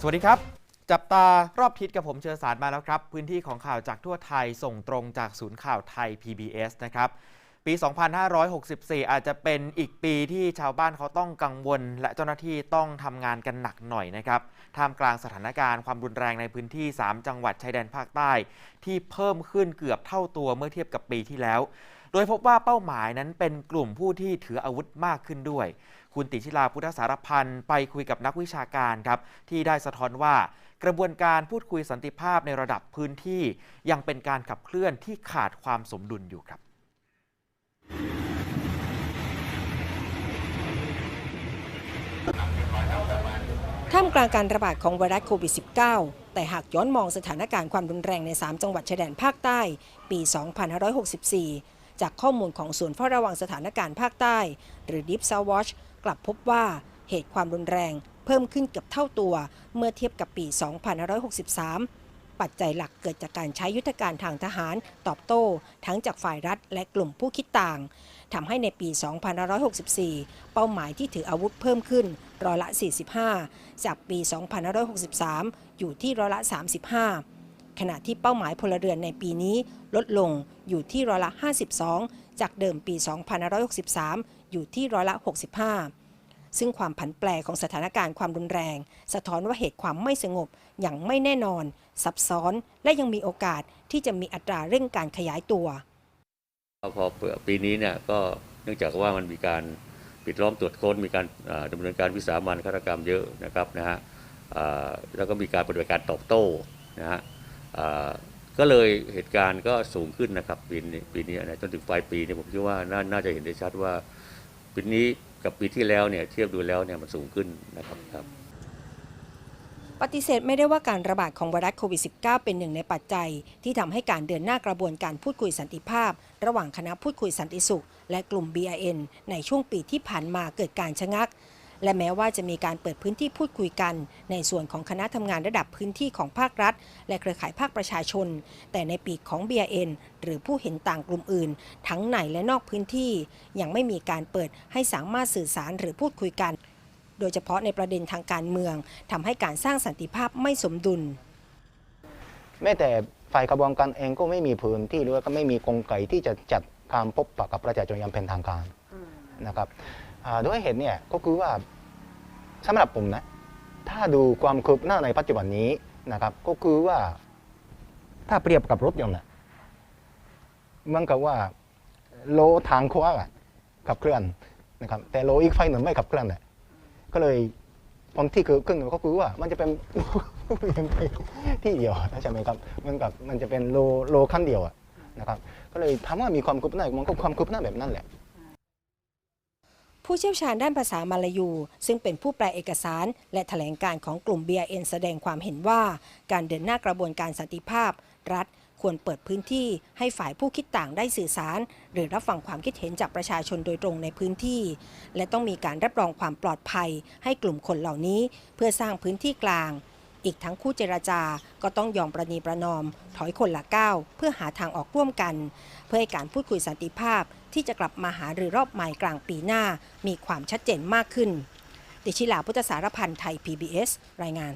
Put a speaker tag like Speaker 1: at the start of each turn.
Speaker 1: สวัสดีครับ จับตารอบทิศกับผมเชิญสารมาแล้วครับ พื้นที่ของข่าวจากทั่วไทยส่งตรงจากศูนย์ข่าวไทย PBS นะครับ ปี 2564 อาจจะเป็นอีกปีที่ชาวบ้านเขาต้องกังวล และเจ้าหน้าที่ต้องทำงานกันหนักหน่อยนะครับท่ามกลางสถานการณ์ความรุนแรงในพื้นที่ 3 จังหวัดชายแดนภาคใต้ ที่เพิ่มขึ้นเกือบเท่าตัวเมื่อเทียบกับปีที่แล้ว โดยพบว่าเป้าหมายนั้นเป็นกลุ่มผู้ที่ถืออาวุธมากขึ้นด้วย คุณติชิลาพุทธสารพันธ์ไปคุยกับนักวิชาการครับที่ได้สะท้อนว่ากระบวนการพูดคุยสันติภาพในระดับพื้นที่ ยังเป็นการขับเคลื่อนที่ขาดความสมดุลอยู่ครับ
Speaker 2: ท่ามกลางการระบาดของไวรัสโควิด -19 แต่หากย้อนมองสถานการณ์ความรุนแรงใน 3 จังหวัดชายแดนภาคใต้ ปี 2564 จากข้อมูลของศูนย์เฝ้าระวังสถานการณ์ภาคใต้ หรือ Deep South Watch กลับพบว่าเหตุความรุนแรงเพิ่มขึ้นเกือบเท่าตัว เมื่อเทียบกับปี 2563 ปัจจัยหลักเกิดจากการใช้ยุทธการทางทหาร ตอบโต้ ทั้งจากฝ่ายรัฐและกลุ่มผู้คิดต่างทำให้ในปี 2564 เป้าหมายที่ถืออาวุธเพิ่มขึ้นร้อยละ 45 จากปี 2563 อยู่ที่ร้อยละ 35 ขณะที่เป้าหมายพลเรือนในปีนี้ลดลงอยู่ที่ร้อยละ 52 จากเดิมปี 2563 อยู่ที่ร้อยละ 65 ซึ่งความผันแปรของสถานการณ์ความรุนแรง สะท้อนว่าเหตุความไม่สงบอย่างไม่แน่นอน ซับซ้อนและยังมีโอกาสที่จะมีอัตราเร่งการขยายตัว
Speaker 3: พอปีนี้เนี่ยก็เนื่องจากว่ามันมีการปิดล้อมตรวจค้นมีการอ่าดำเนินการวิสามันฆาตกรรมเยอะนะครับนะฮะแล้วก็มีการปฏิบัติการตอบโต้นะฮะก็เลยเหตุการณ์ก็สูงขึ้นนะครับปีนี้ปีนี้นะจนถึงปลายปีเนี่ยผมคิดว่านาน่าจะเห็นได้ชัดว่าปีนี้ กับปีที่แล้วเนี่ยเทียบดูแล้วเนี่ยมันสูงขึ้นนะครับครับ
Speaker 2: ปฏิเสธไม่ได้ว่าการระบาดของไวรัสโควิด -19 เป็นหนึ่งในปัจจัย ที่ทำให้การเดินหน้ากระบวนการพูดคุยสันติภาพ ระหว่างคณะพูดคุยสันติสุข และกลุ่ม BIN ในช่วงปีที่ผ่านมาเกิดการชะงัก และแม้ว่าจะมีการเปิดพื้นที่พูดคุยกัน ในส่วนของคณะทำงานระดับพื้นที่ของภาครัฐ และเครือข่ายภาคประชาชน แต่ในปีกของ BIN หรือผู้เห็นต่างกลุ่มอื่น ทั้งในและนอกพื้นที่ ยังไม่มีการเปิดให้สามารถสื่อสารหรือพูดคุยกัน โดยเฉพาะในประเด็นทางการเมืองทำให้การสร้างสันติภาพไม่สมดุล
Speaker 4: แม้แต่ฝ่ายกระบวนการเองก็ไม่มีพื้นที่หรือว่าก็ไม่มีกลไกที่จะจัดการพบปะกับประชาชนอย่างเป็นทางการนะครับ ด้วยเหตุเนี่ยก็คือว่าสำหรับผมนะถ้าดูความคืบหน้าในปัจจุบันนี้นะครับ ก็คือว่า ถ้าเปรียบกับรถยนต์นะเหมันกับว่าโลทางขวาอะขับเคลื่อนนะครับ แต่โลอีกไฟหนึ่งไม่ขับเคลื่อนเลยก็เลยผลที่เกิดขึ้นก็คือว่ามันจะเป็นที่เดียวใช่ไหมครับมันกับมันจะเป็นโลโลขั้นเดียวอะนะครับ ก็เลยถามว่ามีความคืบหน้ามันก็ความคืบหน้าแบบนั้นแหละ
Speaker 2: ผู้เชี่ยวชาญด้านภาษามาลายู ซึ่งเป็นผู้แปลเอกสาร และแถลงการของกลุ่ม BIN แสดงความเห็นว่า การเดินหน้ากระบวนการสันติภาพ รัฐควรเปิดพื้นที่ให้ฝ่ายผู้คิดต่างได้สื่อสาร หรือรับฟังความคิดเห็นจากประชาชนโดยตรงในพื้นที่ และต้องมีการรับรองความปลอดภัย ให้กลุ่มคนเหล่านี้ เพื่อสร้างพื้นที่กลาง อีกทั้งคู่เจรจาก็ต้องยอมประนีประนอม ถอยคนละก้าวเพื่อหาทางออกร่วมกัน เพื่อให้การพูดคุยสันติภาพที่จะกลับมาหาหรือรอบใหม่กลางปีหน้า มีความชัดเจนมากขึ้น ดิชิลาพุทธสารพันธ์ไทย PBS รายงาน